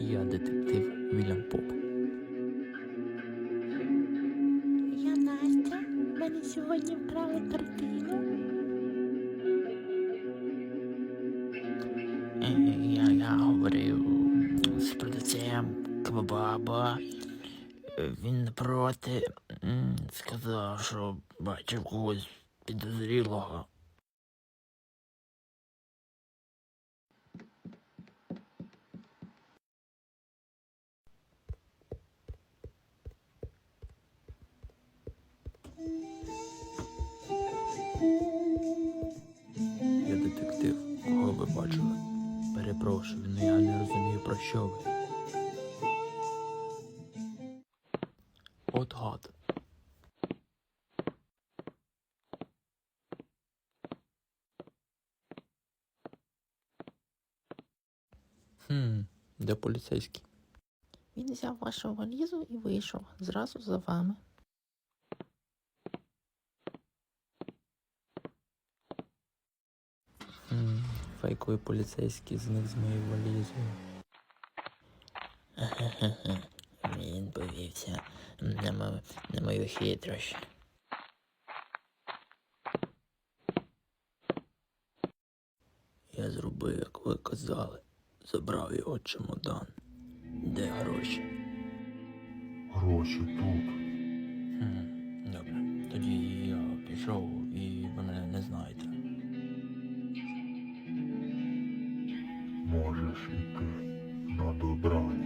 Я детектив Вільям Поп. Я Настя. Мене сьогодні вкрали картину. Е, я я говорив з продавцем Кабаба. Е, він проти сказав, що бачив когось підозрілого. Я детектив. Кого ви бачили? Перепрошую, ну я не розумію про що ви. От гад. Хм, де поліцейський? Він взяв вашу валізу і вийшов зразу за вами. Фейковий поліцейський зник з моєю валізою. Він повівся на, мо- на мою хитрощ. Я зробив, як ви казали. Забрав його чемодан. Де гроші? Гроші тут. Хм, добре. Тоді я пішов Іти на добраніч.